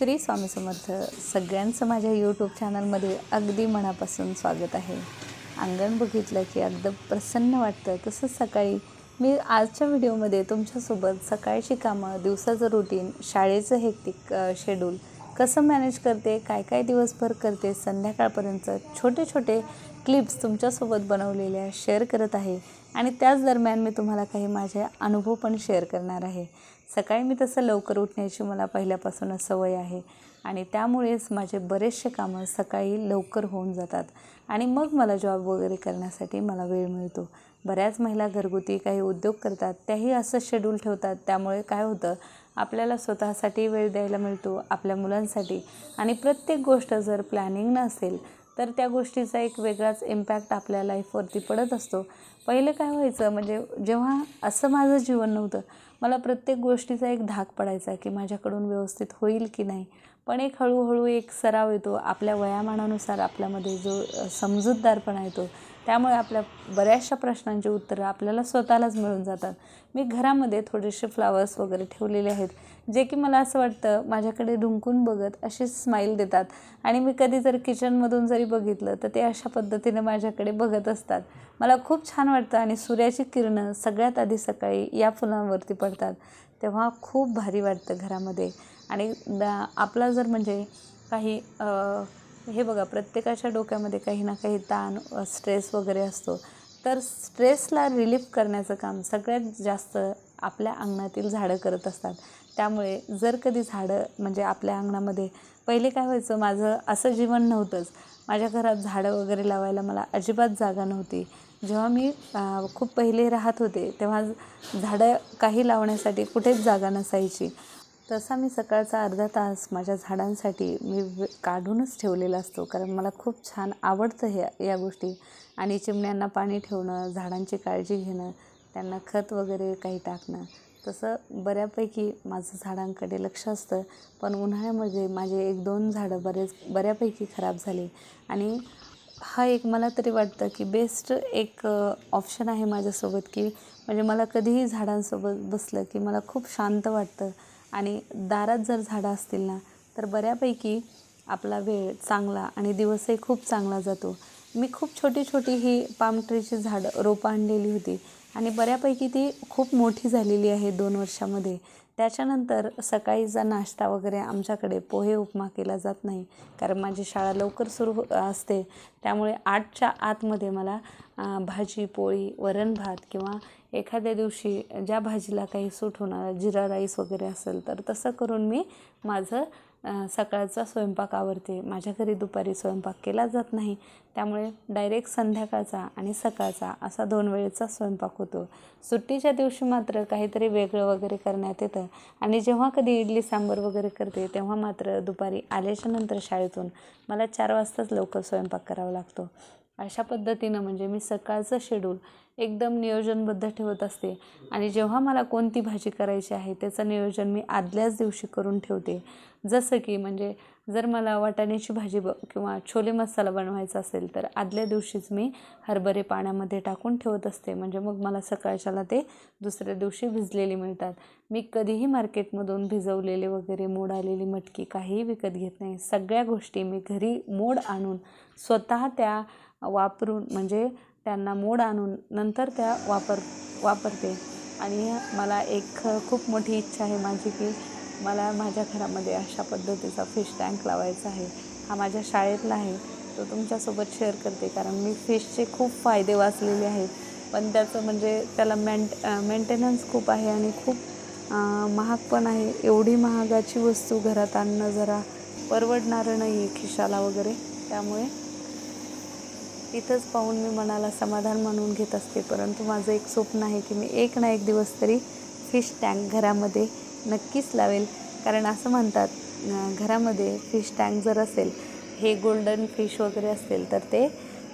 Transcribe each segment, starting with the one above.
श्री स्वामी समर्थ सगळ्यांचं माझ्या यूट्यूब चॅनलमध्ये अगदी मनापासून स्वागत आहे. अंगण बघितलं की अगदी प्रसन्न वाटतं. तसंच सकाळी मी आजच्या व्हिडिओमध्ये तुमच्यासोबत सकाळची कामं दिवसाचं रुटीन शाळेचं हेक्टिक शेड्यूल कसं मॅनेज करते काय काय दिवसभर करते संध्याकाळपर्यंत छोटे छोटे क्लिप्स तुमच्यासोबत बनवलेल्या शेअर करत आहे. आणि त्याच दरम्यान मी तुम्हाला काही माझे अनुभव पण शेअर करणार आहे. सकाळी मी तसं लवकर उठण्याची मला पहिल्यापासूनच सवय आहे. आणि त्यामुळेच माझे बरेचसे कामं सकाळी लवकर होऊन जातात. आणि मग मला जॉब वगैरे करण्यासाठी मला वेळ मिळतो. बऱ्याच महिला घरगुती काही उद्योग करतात त्याही असं शेड्यूल ठेवतात. त्यामुळे काय होतं आपल्याला स्वतःसाठी वेळ द्यायला मिळतो आपल्या मुलांसाठी. आणि प्रत्येक गोष्ट जर प्लॅनिंग नसेल तर त्या गोष्टीचा एक वेगळाच इम्पॅक्ट आपल्या लाईफवरती पडत असतो. पहिलं काय व्हायचं म्हणजे जेव्हा असं माझं जीवन नव्हतं मला प्रत्येक गोष्टीचा एक धाक पडायचा की माझ्याकडून व्यवस्थित होईल की नाही. पण एक हळूहळू एक सराव येतो. आपल्या वयामानानुसार आपल्यामध्ये जो समजूतदारपणा येतो. त्यामुळे आपल्या बऱ्याचशा प्रश्नांची उत्तरं आपल्याला स्वतःलाच मिळून जातात. मी घरामध्ये थोडेसे फ्लावर्स वगैरे ठेवलेले आहेत जे की मला असं वाटतं माझ्याकडे ढुंकून बघत असे स्माईल देतात. आणि मी कधी जर किचनमधून जरी बघितलं तर ते अशा पद्धतीने माझ्याकडे बघत असतात. मला खूप छान वाटतं आणि सूर्याची किरणं सगळ्यात आधी सकाळी या फुलांवरती पडतात तेव्हा खूप भारी वाटतं घरामध्ये. आणि आपला जर म्हणजे काही हे बघा प्रत्येकाच्या डोक्यामध्ये काही ना काही ताण स्ट्रेस वगैरे असतो. तर स्ट्रेसला रिलीफ करण्याचं काम सगळ्यात जास्त आपल्या अंगणातील झाडं करत असतात. त्यामुळे जर कधी झाडं म्हणजे आपल्या अंगणामध्ये पहिले काय व्हायचं माझं असं जीवन नव्हतंच. माझ्या घरात झाडं वगैरे लावायला मला अजिबात जागा नव्हती. जेव्हा मी खूप पहिले राहत होते तेव्हा झाडं काही लावण्यासाठी कुठेच जागा नसायची. तसा मी सकाळचा अर्धा तास माझ्या झाडांसाठी मी काढूनच ठेवलेला असतो. कारण मला खूप छान आवडतं हे या गोष्टी. आणि चिमण्यांना पाणी ठेवणं झाडांची काळजी घेणं त्यांना खत वगैरे काही टाकणं. तसं बऱ्यापैकी माझं झाडांकडे लक्ष असतं. पण उन्हाळ्यामध्ये माझे एक दोन झाडं बरेच बऱ्यापैकी खराब झाले. आणि हा एक मला तरी वाटतं की बेस्ट एक ऑप्शन आहे माझ्यासोबत की म्हणजे मला कधीही झाडांसोबत बसलं की मला खूप शांत वाटतं. आणि दारात जर झाडं असतील ना तर बऱ्यापैकी आपला वेळ चांगला आणि दिवसही खूप चांगला जातो. मी खूप छोटी छोटी ही पाम ट्रीची झाडं रोपं आणलेली होती आणि बऱ्यापैकी ती खूप मोठी झालेली आहे दोन वर्षामध्ये. त्याच्यानंतर सकाळीचा नाश्ता वगैरे आमच्याकडे पोहे उपमा केला जात नाही कारण माझी शाळा लवकर सुरू हो- असते. त्यामुळे आठच्या आतमध्ये मला भाजी पोळी वरण भात किंवा एखाद्या दिवशी ज्या भाजीला काही सूट होणार जिरा राईस वगैरे असेल तर तसं करून मी माझं सकाळचा स्वयंपाक आवडते माझ्या घरी दुपारी स्वयंपाक केला जात नाही. त्यामुळे डायरेक्ट संध्याकाळचा आणि सकाळचा असा दोन वेळेचा स्वयंपाक होतो. सुट्टीच्या दिवशी मात्र काहीतरी वेगळं वगैरे करण्यात येतं. आणि जेव्हा कधी इडली सांबर वगैरे करते तेव्हा मात्र दुपारी आल्याच्यानंतर शाळेतून मला चार वाजताच लवकर स्वयंपाक करावा लागतो. अशा पद्धतीनं म्हणजे मी सकाळचं शेड्यूल एकदम नियोजनबद्ध ठेवत असते. आणि जेव्हा मला कोणती भाजी करायची आहे त्याचं नियोजन मी आदल्याच दिवशी करून ठेवते. जसं की म्हणजे जर मला वाटाण्याची भाजी ब किंवा छोले मसाला बनवायचा असेल तर आदल्या दिवशीच मी हरभरे पाण्यामध्ये टाकून ठेवत असते. म्हणजे मग मला सकाळच्याला ते दुसऱ्या दिवशी भिजलेली मिळतात. मी कधीही मार्केटमधून भिजवलेले वगैरे मोड आलेली मटकी काहीही विकत घेत नाही. सगळ्या गोष्टी मी घरी मोड आणून स्वतः त्या वापरून म्हणजे त्यांना मोड आणून नंतर त्या वापर वापरते. आणि मला एक खूप मोठी इच्छा आहे माझी की मला माझ्या घरामध्ये अशा पद्धतीचा फिश टँक लावायचा आहे. हा माझ्या शाळेतला आहे. तो तुमच्यासोबत शेअर करते कारण मी फिशचे खूप फायदे वाचलेले आहेत. पण त्याचं म्हणजे त्याला मेंट मेंटेनन्स खूप आहे आणि खूप महाग पण आहे. एवढी महागाची वस्तू घरात आणणं जरा परवडणारं नाही आहे खिशाला वगैरे. त्यामुळे इथंच पाहून मी मनाला समाधान मानून घेत असते. परंतु माझं एक स्वप्न आहे की मी एक ना एक दिवस तरी फिश टँक घरामध्ये नक्कीच लावेल. कारण असं म्हणतात घरामध्ये फिश टँक जर असेल हे गोल्डन फिश वगैरे असतील तर ते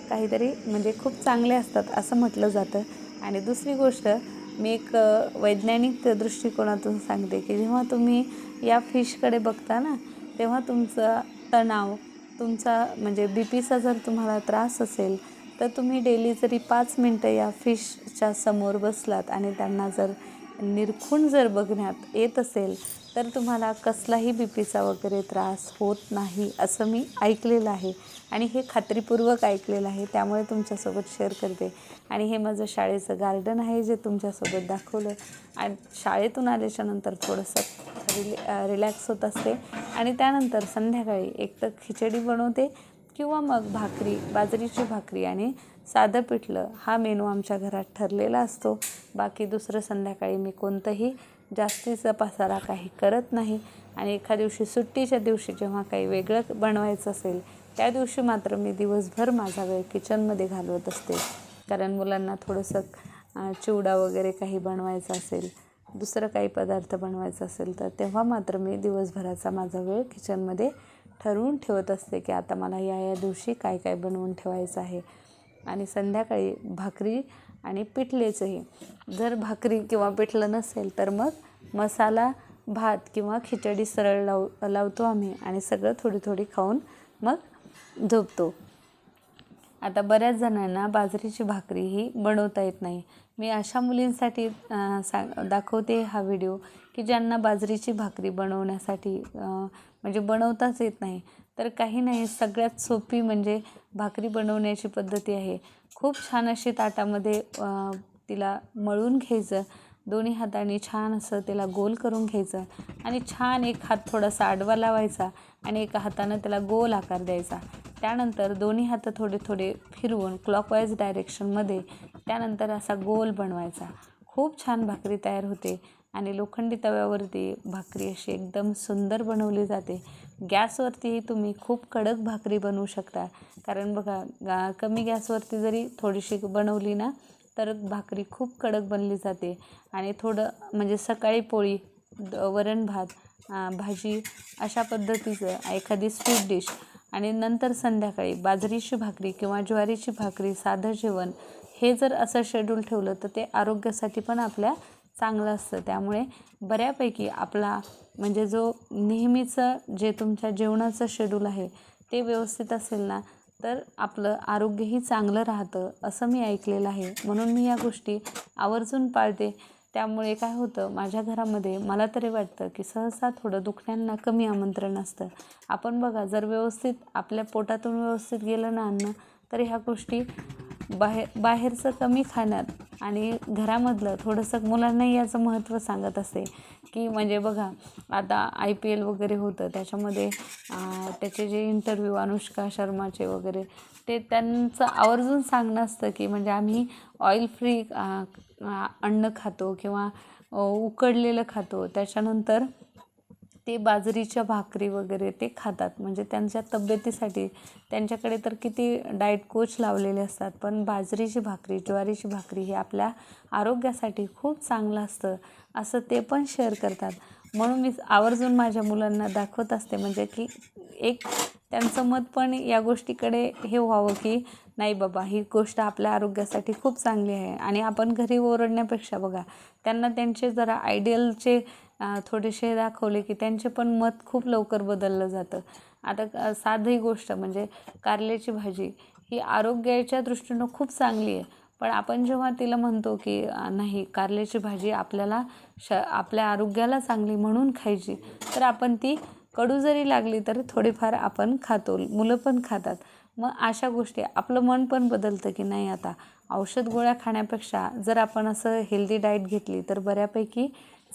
काहीतरी म्हणजे खूप चांगले असतात असं म्हटलं जातं. आणि दुसरी गोष्ट मी एक वैज्ञानिक दृष्टिकोनातून सांगते की जेव्हा तुम्ही या फिशकडे बघता ना तेव्हा तुमचा तणाव तुमचा म्हणजे बी पीचा जर तुम्हाला त्रास असेल तर तुम्ही डेली जरी पाच मिनटं या फिशच्या समोर बसलात आणि त्यांना जर निरखून जर बघण्यात येत असेल तर तुम्हाला कसलाही बी पीचा वगैरे त्रास होत नाही असं मी ऐकलेलं आहे. आणि हे खात्रीपूर्वक ऐकलेलं आहे त्यामुळे तुमच्यासोबत शेअर करते. आणि हे माझं शाळेचं गार्डन आहे जे तुमच्यासोबत दाखवलं. आणि शाळेतून आल्याच्यानंतर थोडंसं रिले रिलॅक्स होत असते. आणि त्यानंतर संध्याकाळी एक तर खिचडी बनवते किंवा मग भाकरी बाजरीची भाकरी आणि साधं पिठलं हा मेनू आमच्या घरात ठरलेला असतो. बाकी दुसरं संध्याकाळी मी कोणतंही जास्तीचा पसारा काही करत नाही. आणि एका दिवशी सुट्टीच्या दिवशी जेव्हा काही वेगळं बनवायचं असेल त्या दिवशी मात्र मी दिवसभर माझा वेळ किचनमध्ये घालवत असते. कारण मुलांना थोडंसं चिवडा वगैरे काही बनवायचं असेल दुसरं काही पदार्थ बनवायचा असेल तर तेव्हा मात्र मी दिवसभराचा माझा वेळ किचनमध्ये ठरवून ठेवत असते की आता मला या या दिवशी काय काय बनवून ठेवायचं आहे. आणि संध्याकाळी भाकरी आणि पिठलेचंही. जर भाकरी किंवा पिठलं नसेल तर मग मसाला भात किंवा खिचडी सरळ लाव लावतो आम्ही आणि सगळं थोडी थोडी खाऊन मग झोपतो. आता बऱ्याच जणांना बाजरीची भाकरी ही बनवता येत नाही. मी अशा मुलींसाठी सांग दाखवते हा व्हिडिओ की ज्यांना बाजरीची भाकरी बनवण्यासाठी म्हणजे बनवताच येत नाही. तर काही नाही सगळ्यात सोपी म्हणजे भाकरी बनवण्याची पद्धती आहे. खूप छान अशी ताटामध्ये तिला मळून घ्यायचं. दोन्ही हाताने छान असं त्याला गोल करून घ्यायचं आणि छान एक हात थोडासा आडवा लावायचा आणि एका हातानं त्याला गोल आकार द्यायचा. त्यानंतर दोन्ही हात थोडे थोडे फिरवून क्लॉकवाईज डायरेक्शनमध्ये त्यानंतर असा गोल बनवायचा. खूप छान भाकरी तयार होते आणि लोखंडी तव्यावरती भाकरी अशी एकदम सुंदर बनवली जाते. गॅसवरतीही तुम्ही खूप कडक भाकरी बनवू शकता. कारण बघा गा कमी गॅसवरती जरी थोडीशी बनवली ना तर भाकरी खूप कडक बनली जाते. आणि थोडं म्हणजे सकाळी पोळी वरण भात भाजी अशा पद्धतीचं एखादी स्वीट डिश आणि नंतर संध्याकाळी बाजरीची भाकरी किंवा ज्वारीची भाकरी साधं जेवण हे जर असं शेड्यूल ठेवलं तर ते आरोग्यासाठी पण आपल्या चांगलं असतं. त्यामुळे बऱ्यापैकी आपला म्हणजे जो नेहमीचं जे तुमच्या जेवणाचं शेड्यूल आहे ते व्यवस्थित असेल ना तर आपलं आरोग्यही चांगलं राहतं असं मी ऐकलेलं आहे. म्हणून मी या गोष्टी आवर्जून पाळते. त्यामुळे काय होतं माझ्या घरामध्ये मला तरी वाटतं की सहसा थोडं दुखण्यांना कमी आमंत्रण असतं. आपण बघा जर व्यवस्थित आपल्या पोटातून व्यवस्थित गेलं ना अन्न तर ह्या गोष्टी बाहेर बाहेरचं कमी खाण्यात आणि घरामधलं थोडंसं मुलांनाही याचं महत्त्व सांगत असते. की म्हणजे बघा आता आय पी एल वगैरे होतं त्याच्यामध्ये त्याचे जे इंटरव्ह्यू अनुष्का शर्माचे वगैरे ते त्यांचं आवर्जून सांगणं असतं की म्हणजे आम्ही ऑइल फ्री अन्न खातो किंवा उकडलेलं खातो त्याच्यानंतर ते बाजरीच्या भाकरी वगैरे ते खातात. म्हणजे त्यांच्या तब्येतीसाठी त्यांच्याकडे तर किती डाएट कोच लावलेले असतात पण बाजरीची भाकरी ज्वारीची भाकरी हे आपल्या आरोग्यासाठी खूप चांगलं असतं असं ते पण शेअर करतात. म्हणून मी आवर्जून माझ्या मुलांना दाखवत असते म्हणजे की एक त्यांचं मत पण या गोष्टीकडे हे व्हावं की नाही बाबा ही गोष्ट आपल्या आरोग्यासाठी खूप चांगली आहे आणि आपण घरी ओरडण्यापेक्षा बघा त्यांना त्यांचे जरा आयडियलचे थोडेसे दाखवले की त्यांचे पण मत खूप लवकर बदललं जातं. आता साधी गोष्ट म्हणजे कारल्याची भाजी ही आरोग्याच्या दृष्टीनं खूप चांगली आहे. पण आपण जेव्हा तिला म्हणतो की नाही कारल्याची भाजी आपल्याला श आपल्या आरोग्याला चांगली म्हणून खायची तर आपण ती कडू जरी लागली तर थोडीफार आपण खातो. मुलं पण खातात. मग अशा गोष्टी आपलं मन पण बदलतं की नाही आता? औषध गोळ्या खाण्यापेक्षा जर आपण असं हेल्दी डाएट घेतली तर बऱ्यापैकी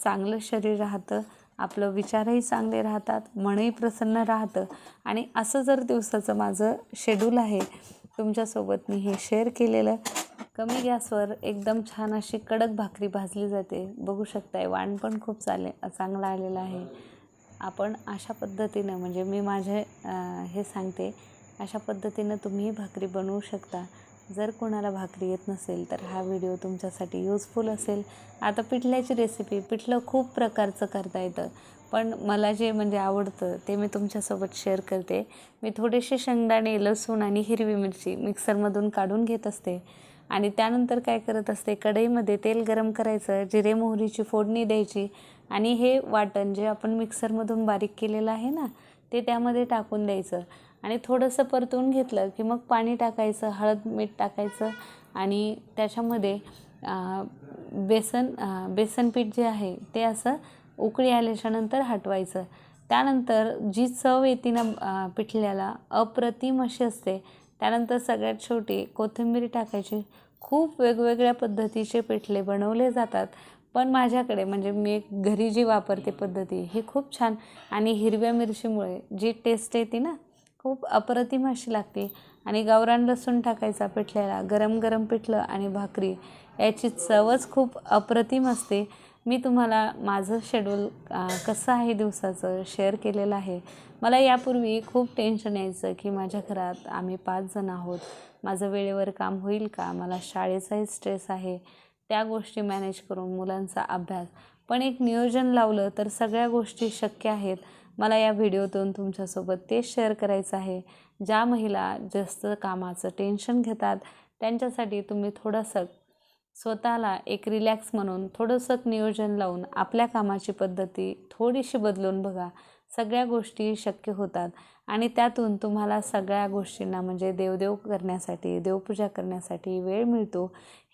चांगलं शरीर राहतं. आपलं विचारही चांगले राहतात मनही प्रसन्न राहतं. आणि असं जर दिवसाचं माझं शेड्यूल आहे तुमच्यासोबत मी हे शेअर केलेलं. कमी गॅसवर एकदम छान अशी कडक भाकरी भाजली जाते. बघू शकताय वाण पण खूप चाले चांगलं आलेलं आहे. आपण अशा पद्धतीनं म्हणजे मी माझे हे सांगते अशा पद्धतीनं तुम्ही भाकरी बनवू शकता. जर कोणाला भाकरी येत नसेल तर हा व्हिडिओ तुमच्यासाठी यूजफुल असेल. आता पिठल्याची रेसिपी पिठलं खूप प्रकारचं करता येतं. पण मला जे म्हणजे आवडतं ते मी तुमच्यासोबत शेअर करते. मी थोडेसे शेंगदाणे लसूण आणि हिरवी मिरची मिक्सरमधून काढून घेत असते. आणि त्यानंतर काय करत असते कढईमध्ये तेल गरम करायचं जिरे मोहरीची फोडणी द्यायची आणि हे वाटण जे आपण मिक्सरमधून बारीक केलेलं आहे ना ते त्यामध्ये टाकून द्यायचं. आणि थोडंसं परतून घेतलं की मग पाणी टाकायचं हळद मीठ टाकायचं आणि त्याच्यामध्ये बेसन बेसन पीठ जे आहे ते असं उकळी आल्याच्यानंतर हटवायचं. त्यानंतर जी चव येते ना पिठल्याला अप्रतिम अशी असते. त्यानंतर सगळ्यात शेवटी कोथिंबीर टाकायची. खूप वेगवेगळ्या पद्धतीचे पिठले बनवले जातात. पण माझ्याकडे म्हणजे मी एक घरी जी वापरते पद्धती ही खूप छान. आणि हिरव्या मिरचीमुळे जी टेस्ट येते ना खूप अप्रतिम अशी लागते. आणि गावरान लसूण टाकायचा पिठल्याला गरम गरम पिठलं आणि भाकरी याची चवच खूप अप्रतिम असते. मी तुम्हाला माझं शेड्यूल कसं आहे दिवसाचं शेअर केलेलं आहे. मला यापूर्वी खूप टेन्शन यायचं की माझ्या घरात आम्ही पाच जण आहोत. माझं वेळेवर काम होईल का? मला शाळेचाही स्ट्रेस आहे. त्या गोष्टी मॅनेज करून मुलांचा अभ्यास. पण एक नियोजन लावलं तर सगळ्या गोष्टी शक्य आहेत. मला या व्हिडिओतून तुमच्यासोबत तेच शेअर करायचं आहे. ज्या महिला जास्त कामाचं टेन्शन घेतात त्यांच्यासाठी तुम्ही थोडंसं स्वतःला एक रिलॅक्स म्हणून थोडंसं नियोजन लावून आपल्या कामाची पद्धती थोडीशी बदलून बघा. सगळ्या गोष्टी शक्य होतात. आणि त्यातून तुम्हाला सगळ्या गोष्टींना म्हणजे देवदेव करण्यासाठी देवपूजा करण्यासाठी वेळ मिळतो.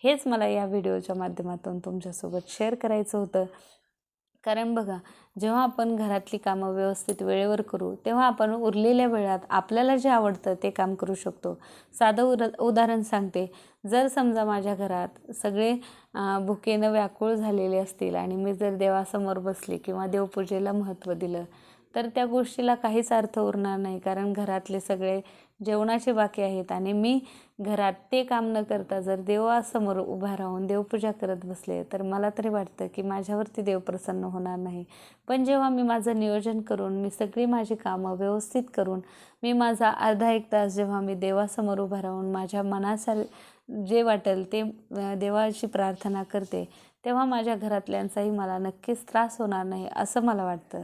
हेच मला या व्हिडिओच्या माध्यमातून तुमच्यासोबत शेअर करायचं होतं. कारण बघा जेव्हा आपण घरातली कामं व्यवस्थित वेळेवर करू तेव्हा आपण उरलेल्या वेळात आपल्याला जे आवडतं ते काम करू शकतो. साधं उर उदाहरण सांगते. जर समजा माझ्या घरात सगळे भुकेनं व्याकुळ झालेले असतील आणि मी जर देवासमोर बसले किंवा देवपूजेला महत्त्व दिलं तर त्या गोष्टीला काहीच अर्थ उरणार नाही. कारण घरातले सगळे जेवणाचे बाकी आहेत आणि मी घरात ते काम न करता जर देवासमोर उभा राहून देवपूजा करत बसले तर मला तरी वाटतं की माझ्यावरती देव प्रसन्न होणार नाही. पण जेव्हा मी माझं नियोजन करून मी सगळी माझी कामं व्यवस्थित करून मी माझा अर्धा एक तास जेव्हा मी देवासमोर उभा राहून माझ्या मनाचा जे वाटेल ते देवाची प्रार्थना करते तेव्हा माझ्या घरातल्यांचाही मला नक्कीच त्रास होणार नाही असं मला वाटतं.